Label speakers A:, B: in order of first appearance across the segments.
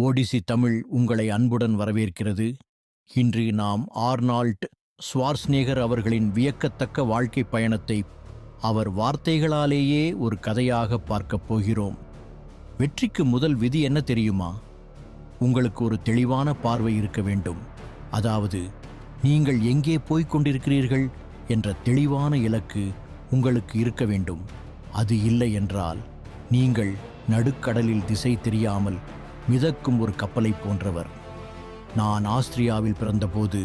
A: ஓடிசி தமிழ் உங்களை அன்புடன் வரவேற்கிறது. இன்று நாம் ஆர்னால்ட் ஸ்வார்ஸ்நேகர் அவர்களின் வியக்கத்தக்க வாழ்க்கை பயணத்தை அவர் வார்த்தைகளாலேயே ஒரு கதையாக பார்க்கப் போகிறோம். வெற்றிக்கு முதல் விதி என்ன தெரியுமா? உங்களுக்கு ஒரு தெளிவான பார்வை இருக்க வேண்டும். அதாவது நீங்கள் எங்கே போய்க் கொண்டிருக்கிறீர்கள் என்ற தெளிவான இலக்கு உங்களுக்கு இருக்க வேண்டும். அது இல்லை என்றால் நீங்கள் நடுக்கடலில் திசை தெரியாமல் மிதக்கும் ஒரு கப்பலைப் போன்றவர். நான் ஆஸ்திரியாவில் பிறந்தபோது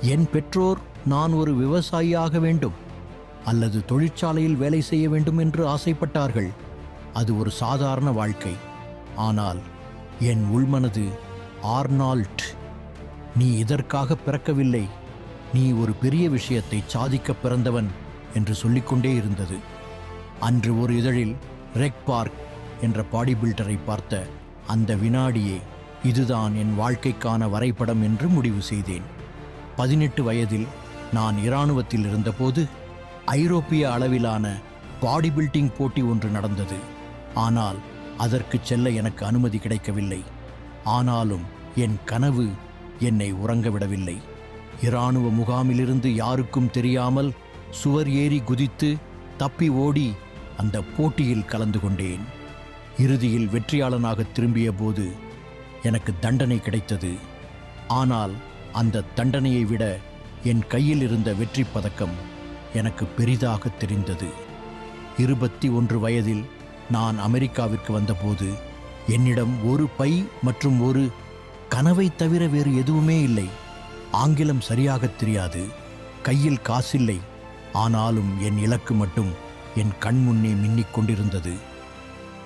A: என் பெற்றோர் நான் ஒரு விவசாயியாக வேண்டும் அல்லது தொழிற்சாலையில் வேலை செய்ய வேண்டும் என்று ஆசைப்பட்டார்கள். அது ஒரு சாதாரண வாழ்க்கை. ஆனால் என் உள்மனது ஆர்னால்ட் நீ இதற்காக பிறக்கவில்லை நீ ஒரு பெரிய விஷயத்தை சாதிக்க பிறந்தவன் என்று சொல்லிக்கொண்டே இருந்தது. அன்று ஒரு இதழில் ரெக் பார்க் என்ற பாடி பில்டரை பார்த்த அந்த வினாடியே இதுதான் என் வாழ்க்கைக்கான வரைபடம் என்று முடிவு செய்தேன். பதினெட்டு வயதில் நான் இராணுவத்தில் இருந்தபோது ஐரோப்பிய அளவிலான பாடி பில்டிங் போட்டி ஒன்று நடந்தது. ஆனால் அதற்கு செல்ல எனக்கு அனுமதி கிடைக்கவில்லை. ஆனாலும் என் கனவு என்னை உறங்க விடவில்லை இராணுவ முகாமிலிருந்து யாருக்கும் தெரியாமல் சுவர் ஏறி குதித்து தப்பி ஓடி அந்த போட்டியில் கலந்து கொண்டேன். இறுதியில் வெற்றியாளனாக திரும்பிய போது எனக்கு தண்டனை கிடைத்தது. ஆனால் அந்த தண்டனையை விட என் கையில் இருந்த வெற்றி பதக்கம் எனக்கு பெரிதாக தெரிந்தது. இருபத்தி ஒன்று வயதில் நான் அமெரிக்காவிற்கு வந்தபோது என்னிடம் ஒரு பை மற்றும் ஒரு கனவை தவிர வேறு எதுவுமே இல்லை. ஆங்கிலம் சரியாகத் தெரியாது. கையில் காசில்லை. ஆனாலும் என் இலக்கு மட்டும் என் கண் முன்னே மின்னிக் கொண்டிருந்தது.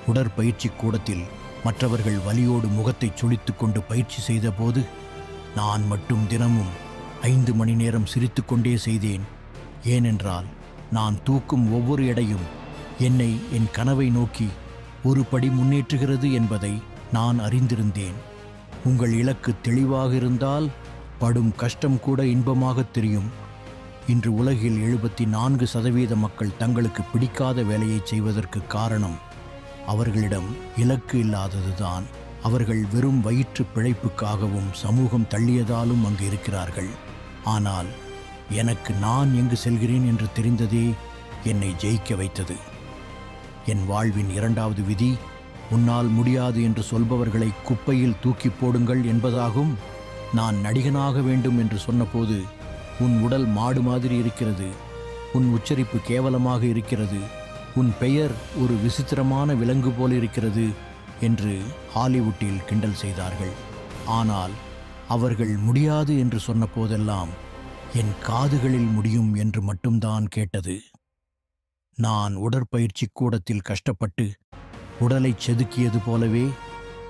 A: உடற்பயிற்சி கூடத்தில் மற்றவர்கள் வலியோடு முகத்தை சுழித்து கொண்டு பயிற்சி செய்தபோது நான் மட்டும் தினமும் ஐந்து மணி நேரம் சிரித்துக்கொண்டே செய்தேன். ஏனென்றால் நான் தூக்கும் ஒவ்வொரு எடையும் என்னை என் கனவை நோக்கி ஒரு படி முன்னேற்றுகிறது என்பதை நான் அறிந்திருந்தேன். உங்கள் இலக்கு தெளிவாக இருந்தால் படும் கஷ்டம் கூட இன்பமாகத் தெரியும். இன்று உலகில் எழுபத்தி நான்கு சதவீத மக்கள் தங்களுக்கு பிடிக்காத வேலையை செய்வதற்கு காரணம் அவர்களிடம் இலக்கு இல்லாததுதான். அவர்கள் வெறும் வயிற்று பிழைப்புக்காகவும் சமூகம் தள்ளியதாலும் அங்கு இருக்கிறார்கள். ஆனால் எனக்கு நான் எங்கு செல்கிறேன் என்று தெரிந்ததே என்னை ஜெயிக்க வைத்தது. என் வாழ்வின் இரண்டாவது விதி உன்னால் முடியாது என்று சொல்பவர்களை குப்பையில் தூக்கி போடுங்கள் என்பதாகும். நான் நடிகனாக வேண்டும் என்று சொன்னபோது உன் உடல் மாடு மாதிரி இருக்கிறது. உன் உச்சரிப்பு கேவலமாக இருக்கிறது. உன் பெயர் ஒரு விசித்திரமான விலங்கு போல் இருக்கிறது என்று ஹாலிவுட்டில் கிண்டல் செய்தார்கள். ஆனால் அவர்கள் முடியாது என்று சொன்னபோதெல்லாம் என் காதுகளில் முடியும் என்று மட்டும்தான் கேட்டது. நான் உடற்பயிற்சி கூடத்தில் கஷ்டப்பட்டு உடலை செதுக்கியது போலவே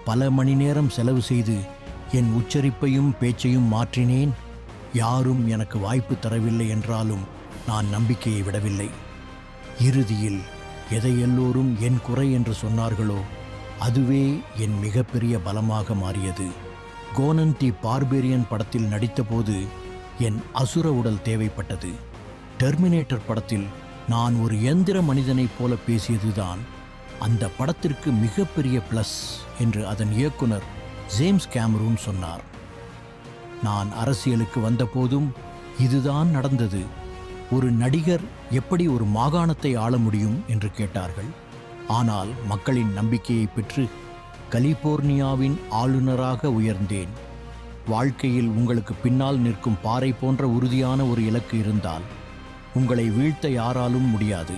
A: பல மணி நேரம் செலவு செய்து என் உச்சரிப்பையும் பேச்சையும் மாற்றினேன். யாரும் எனக்கு வாய்ப்பு தரவில்லை என்றாலும் நான் நம்பிக்கையை விடவில்லை. இறுதியில் எதை எல்லோரும் என் குறை என்று சொன்னார்களோ அதுவே என் மிகப்பெரிய பலமாக மாறியது. கோனன் தி பார்பேரியன் படத்தில் நடித்தபோது என் அசுர உடல் தேவைப்பட்டது. டெர்மினேட்டர் படத்தில் நான் ஒரு எந்திர மனிதனைப் போல பேசியதுதான். அந்த படத்திற்கு மிகப்பெரிய ப்ளஸ் என்று அதன் இயக்குனர் ஜேம்ஸ் கேமரூன் சொன்னார். நான் அரசியலுக்கு வந்தபோதும் இதுதான் நடந்தது. ஒரு நடிகர் எப்படி ஒரு மாகாணத்தை ஆள முடியும் என்று கேட்டார்கள். ஆனால் மக்களின் நம்பிக்கையை பெற்று கலிபோர்னியாவின் ஆளுநராக உயர்ந்தேன். வாழ்க்கையில் உங்களுக்கு பின்னால் நிற்கும் பாறை போன்ற உறுதியான ஒரு இலக்கு இருந்தால் உங்களை வீழ்த்த யாராலும் முடியாது.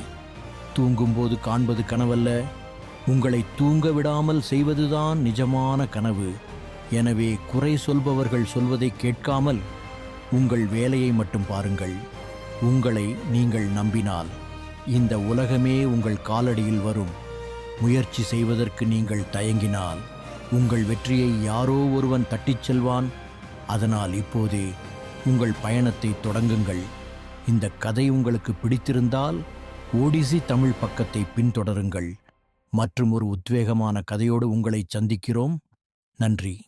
A: தூங்கும்போது காண்பது கனவல்ல உங்களை தூங்க விடாமல் செய்வதுதான் நிஜமான கனவு. எனவே குறை சொல்பவர்கள் சொல்வதை கேட்காமல் உங்கள் வேலையை மட்டும் பாருங்கள். உங்களை நீங்கள் நம்பினால். இந்த உலகமே உங்கள் காலடியில் வரும். முயற்சி செய்வதற்கு நீங்கள் தயங்கினால். உங்கள் வெற்றியை யாரோ ஒருவன் தட்டிச் செல்வான். அதனால் இப்போதே உங்கள் பயணத்தை தொடங்குங்கள். இந்த கதை உங்களுக்கு பிடித்திருந்தால் ஓடிசி தமிழ் பக்கத்தை பின்தொடருங்கள். மற்றும் ஒரு உத்வேகமான கதையோடு உங்களை சந்திக்கிறோம். நன்றி.